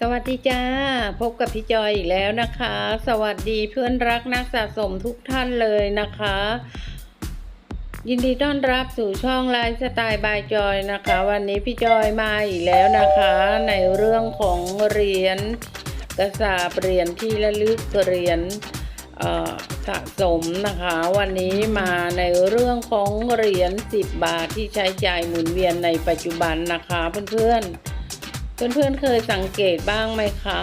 สวัสดีจ้า พบกับพี่จอยอีกแล้วนะคะ สวัสดีเพื่อนรักนักสะสมทุกท่านเลยนะคะ ยินดีต้อนรับสู่ช่องไลฟ์สไตล์บายจอยนะคะ วันนี้พี่จอยมาอีกแล้วนะคะ ในเรื่องของเหรียญกระสาบเหรียญที่ระลึกเหรียญสะสมนะคะ วันนี้มาในเรื่องของเหรียญ10 บาทที่ใช้จ่ายหมุนเวียนในปัจจุบันนะคะเพื่อนๆ เพื่อนๆเคยสังเกตบ้างไหมคะ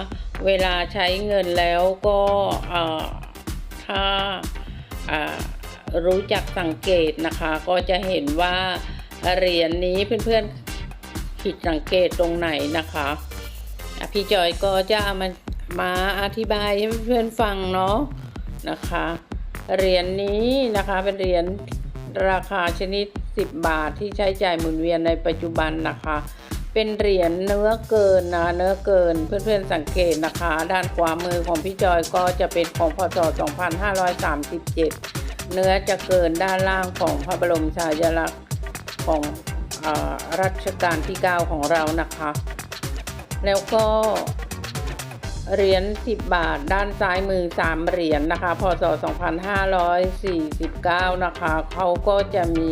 เวลาใช้เงินแล้วก็ถ้ารู้จักสังเกตนะคะ ก็จะเห็นว่าเหรียญนี้เพื่อนๆผิดสังเกตตรงไหนนะคะพี่จอยก็จะเอามามาอธิบายให้เพื่อนๆฟังเนาะนะคะเหรียญนี้นะคะเป็นเหรียญราคาชนิด 10 บาทที่ใช้จ่ายหมุนเวียนในปัจจุบันนะคะ เป็นเหรียญเนื้อเกินนะเนื้อเกินเพื่อนๆสังเกตนะคะ ด้านขวามือของพี่จอยก็จะเป็นของพศ2537 เนื้อจะเกินด้านล่างของพระบรมฉายาลักษณ์ของอรัชกาลที่ 9 ของเรานะคะ แล้วก็เหรียญ10 บาทด้านซ้ายมือ 3 เหรียญนะคะ พศ 2549 นะคะ เขาก็จะมี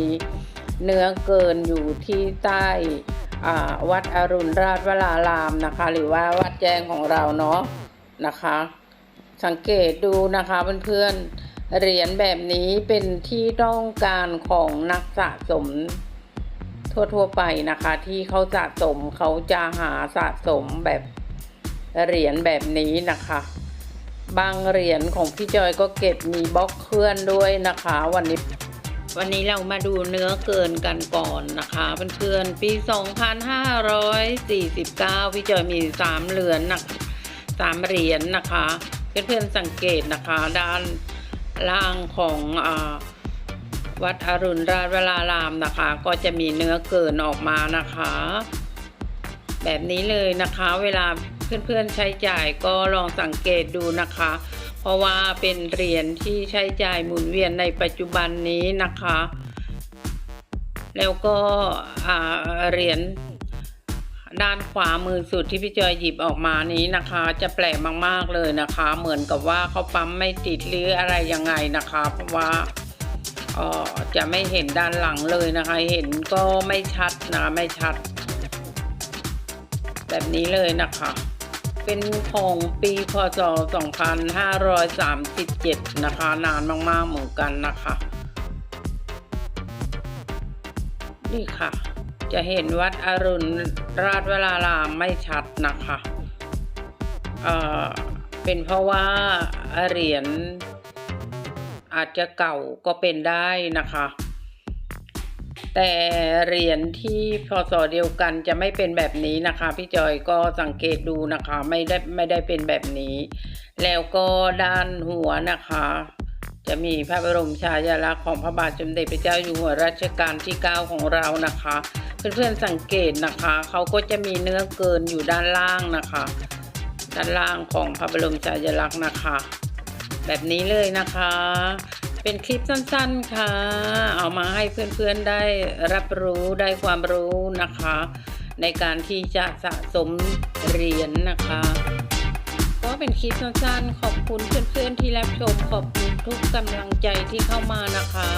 เนื้อเกินอยู่ที่ใต้ วัดอรุณราชวรารามนะคะ หรือว่าวัดแจ้งของเราเนาะนะคะ สังเกตดูนะคะเพื่อนๆเหรียญแบบนี้เป็นที่ต้องการของนักสะสมทั่วๆไปนะคะ ที่เขาสะสมเขาจะหาสะสมแบบเหรียญแบบนี้นะคะ บางเหรียญของพี่จอยก็เก็บมีบล็อกเคลื่อนด้วยนะคะ วันนี้ วันนี้เรามาดูเนื้อเกินกันก่อนนะคะเพื่อนๆปี 2549 พี่จอยมี 3 เหรียญนะคะสามเหรียญนะคะ เพื่อนๆสังเกตนะคะด้านล่างของอวัดอรุณราชวรารามนะคะ ก็จะมีเนื้อเกินออกมานะคะ แบบนี้เลยนะคะ เวลาเพื่อนๆใช้จ่ายก็ลองสังเกตดูนะคะ เพราะว่าเป็นเหรียญที่ใช้จ่ายหมุนเวียนในปัจจุบันนี้นะคะ แล้วก็เหรียญด้านขวามือสุดที่พี่จอยหยิบออกมานี้นะคะ จะแปลกมากๆเลยนะคะ เหมือนกับว่าเขาปั๊มไม่ติดหรืออะไรยังไงนะคะ เพราะว่าจะไม่เห็นด้านหลังเลยนะคะ เห็นก็ไม่ชัดนะไม่ชัด แบบนี้เลยนะคะ เป็นของปีพศ 2537 นะคะ นานมาก ๆ เหมือนกันนะคะ นี่ค่ะ จะเห็นวัดอรุณราชวรารามไม่ชัดนะคะเอ่อเป็นเพราะว่าเหรียญอาจจะเก่าก็เป็นได้นะคะ แต่เหรียญที่พศเดียวกันจะไม่เป็นแบบนี้นะคะพี่จอยก็สังเกตดูนะคะไม่ได้ไม่ได้เป็นแบบนี้ แล้วก็ด้านหัวนะคะ จะมีพระบรมฉายาลักษณ์ของพระบาทสมเด็จพระเจ้าอยู่หัวรัชกาลที่ 9 ของเรานะคะ เพื่อนๆสังเกตนะคะเขาก็จะมีเนื้อเกินอยู่ด้านล่างนะคะ ด้านล่างของพระบรมฉายาลักษณ์นะคะ แบบนี้เลยนะคะ เป็นคลิปสั้นๆค่ะ เอามาให้เพื่อนๆได้รับรู้ได้ความรู้นะคะ ในการที่จะสะสมเหรียญนะคะ ก็เป็นคลิปสั้นๆ ขอบคุณเพื่อนๆที่รับชม ขอบคุณทุกกำลังใจที่เข้ามานะคะ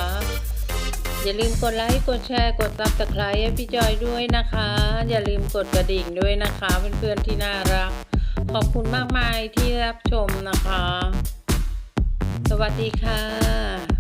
อย่าลืมกดไลค์ กดแชร์ กดซับสไครต์ให้พี่จอยด้วยนะคะ อย่าลืมกดกระดิ่งด้วยนะคะ เพื่อนๆที่น่ารัก ขอบคุณมากมายที่รับชมนะคะ สวัสดีค่ะ